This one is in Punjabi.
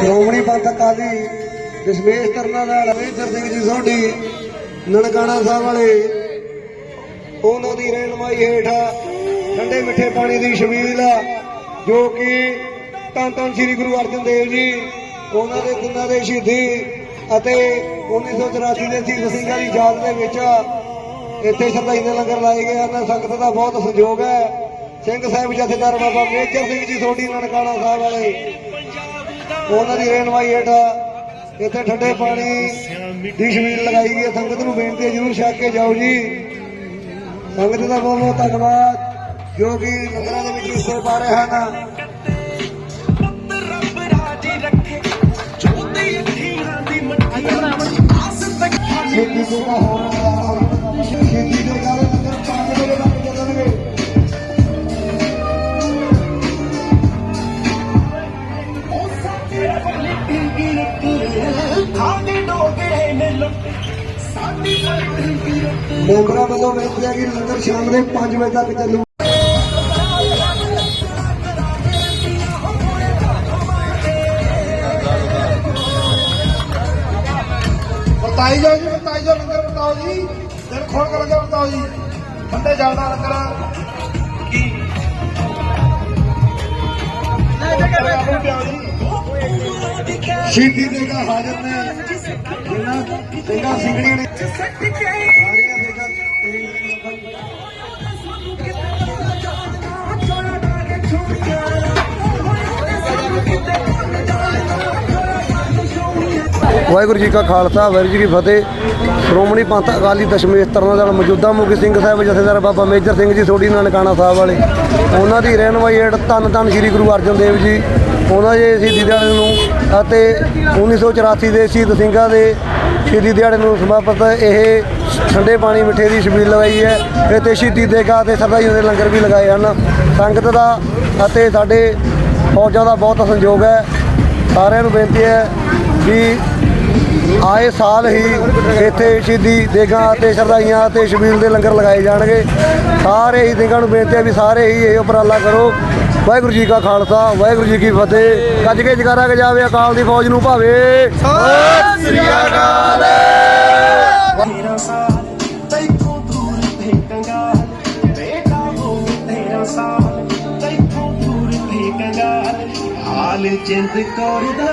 ਸ਼੍ਰੋਮਣੀ ਪੰਥ ਅਕਾਲੀ ਦਸ਼ਮੇਸ਼ ਤਰਨਾ ਦਾ ਰਵਿੰਦਰ ਸਿੰਘ ਜੀ ਸੋਢੀ, ਨਨਕਾਣਾ ਸਾਹਿਬ ਵਾਲੇ ਉਹਨਾਂ ਦੀ ਰਹਿਨਮਾਈ ਹੇਠ ਠੰਡੇ ਮਿੱਠੇ ਪਾਣੀ ਦੀ ਛਬੀਲ ਜੋ ਕਿ ਧੰਨ ਧੰਨ ਸ੍ਰੀ ਗੁਰੂ ਅਰਜਨ ਦੇਵ ਜੀ, ਉਹਨਾਂ ਦੇ ਤਿੰਨਾਂ ਦੇ ਸ਼ਹੀਦੀ ਅਤੇ 1984 ਦੇ ਸ਼ਹੀਦ ਸਿੰਘਾਂ ਦੀ ਯਾਦ ਦੇ ਵਿੱਚ ਇੱਥੇ ਸ਼ਰਧਾਈ ਦੇ ਲੰਗਰ ਲਾਏ ਗਏ ਹਨ, ਸੰਗਤ ਦਾ ਬਹੁਤ ਸਹਿਯੋਗ ਹੈ। ਸਿੰਘ ਸਾਹਿਬ ਜਥੇਦਾਰ ਬਾਬਾ ਮੇਜਰ ਸਿੰਘ ਜੀ ਸੋਢੀ ਨਨਕਾਣਾ ਸਾਹਿਬ ਵਾਲੇ। ਉਹਨਾਂ ਦੀ ਰਹਿਨਮਾਈ ਹੇਠ ਇੱਥੇ ਠੰਡੇ ਪਾਣੀ ਦੀ ਛਬੀਲ ਲਗਾਈ ਗਈ ਹੈ। ਸੰਗਤ ਨੂੰ ਬੇਨਤੀ ਹੈ, ਜਰੂਰ ਛਕ ਕੇ ਜਾਓ ਜੀ। ਸੰਗਤ ਦਾ ਬਹੁਤ ਬਹੁਤ ਧੰਨਵਾਦ, ਜੋ ਕਿ ਲੰਗਰਾਂ ਦੇ ਵਿੱਚ ਹਿੱਸੇ ਪਾ ਰਹੇ ਹਨ। ਰੱਬ ਰਾਜੀ ਰੱਖੇ ਖਾਦੇ ਡੋਗੇ ਨੇ ਲੁੱਟ ਸਾਡੀ ਪਲਟੀ ਦੀ ਰੁੱਤ ਮੈਂਬਰਾਂ ਵੱਲੋਂ ਬੇਨਤੀ ਹੈ ਕਿ ਲੰਗਰ ਸ਼ਾਮ ਦੇ 5 ਵਜੇ ਤੱਕ ਚੱਲੂ। ਬਤਾਈ ਜਾਓ ਜੀ ਬਤਾਈ ਜਾਓ ਲੰਗਰ ਬਤਾਓ ਜੀ। ਦਿਲ ਖੋਲ ਕੇ ਲੰਗਰ ਬਤਾਓ ਜੀ। ਬੰਦੇ ਜਾਂਦਾ ਲੰਗਰ। ਕੀ ਆਪੇ ਪਿਆਓ ਜੀ। ਸ਼ਹੀਦੀ ਦੇ ਹਾਜ਼ਰ ਨੇ। ਜਿਨ੍ਹਾਂ ਸਿੰਘਾਂ ਸਿੰਘਣੀਆਂ ਨੇ। ਸਾਰੀਆਂ ਸਿੰਘਾਂ ਤੇਰੀ ਵਾਹਿਗੁਰੂ ਜੀ ਕਾ ਖਾਲਸਾ, ਵਾਹਿਗੁਰੂ ਜੀ ਕੀ ਫਤਿਹ। ਸ਼੍ਰੋਮਣੀ ਪੰਥ ਅਕਾਲੀ ਦਸ਼ਮੇਸ਼ ਤਰਨਾ ਦਲ ਮੌਜੂਦਾ ਮੁਖੀ ਸਿੰਘ ਸਾਹਿਬ, ਜਥੇਦਾਰ ਬਾਬਾ ਮੇਜਰ ਸਿੰਘ ਜੀ, ਸੋਢੀ ਨਨਕਾਣਾ ਸਾਹਿਬ ਵਾਲੇ। ਉਹਨਾਂ ਦੀ ਰਹਿਨਮਾਈ ਹੇਠ ਧੰਨ ਧੰਨ ਸ੍ਰੀ ਗੁਰੂ ਅਰਜਨ ਦੇਵ ਜੀ ਉਹਨਾਂ ਦੇ ਸ਼ਹੀਦੀ ਦਿਹਾੜੇ ਨੂੰ ਅਤੇ 1984 ਦੇ ਸ਼ਹੀਦ ਸਿੰਘਾਂ ਦੇ ਸ਼ਹੀਦੀ ਦਿਹਾੜੇ ਨੂੰ ਸਮਰਪਿਤ ਇਹ ਠੰਡੇ ਪਾਣੀ ਮਿੱਠੇ ਦੀ ਛਬੀਲ ਲਗਾਈ ਹੈ ਇੱਥੇ ਸ਼ਹੀਦੀ ਦੇਗਾ ਤੇ ਸਰਦਾਈ ਦੇ ਲੰਗਰ ਵੀ ਲਗਾਏ ਹਨ। ਸੰਗਤ ਦਾ ਅਤੇ ਸਾਡੇ ਫੌਜਾਂ ਦਾ ਬਹੁਤ ਸਹਿਯੋਗ ਹੈ। ਸਾਰਿਆਂ ਨੂੰ ਬੇਨਤੀ ਹੈ ਵੀ ਆਏ ਸਾਲ ਹੀ ਇੱਥੇ ਸ਼ਹੀਦੀ ਦੇਗਾਂ ਤੇ ਸ਼ਰਦਾਈਆਂ ਤੇ ਸ਼ਬੀਲ ਦੇ ਲੰਗਰ ਲਗਾਏ ਜਾਣਗੇ। ਸਾਰੇ ਹੀ ਸਿੰਘਾਂ ਨੂੰ ਬੇਨਤੀ ਹੈ ਵੀ ਸਾਰੇ ਹੀ ਇਹ ਉਪਰਾਲਾ ਕਰੋ। ਵਾਹਿਗੁਰੂ ਜੀ ਕਾ ਖਾਲਸਾ ਵਾਹਿਗੁਰੂ ਜੀ ਕੀ ਫਤਿਹ। ਗੱਜ ਕੇ ਜਕਾਰਾ ਗਜਾਵੇ ਅਕਾਲ ਦੀ ਫੌਜ ਨੂੰ ਭਾਵੇ। ਸਤਿ ਸ੍ਰੀ ਅਕਾਲ। ਤੇਰਾ ਸਾਲ ਤੈਨੂੰ ਦੂਰ ਭੇਟਾਂਗਾ ਬੇਟਾ ਹੋ ਤੇਰਾ ਸਾਲ ਤੈਨੂੰ ਦੂਰ ਭੇਟਾਂਗਾ ਹਾਲ ਜਿੰਦ ਕਰਦਾ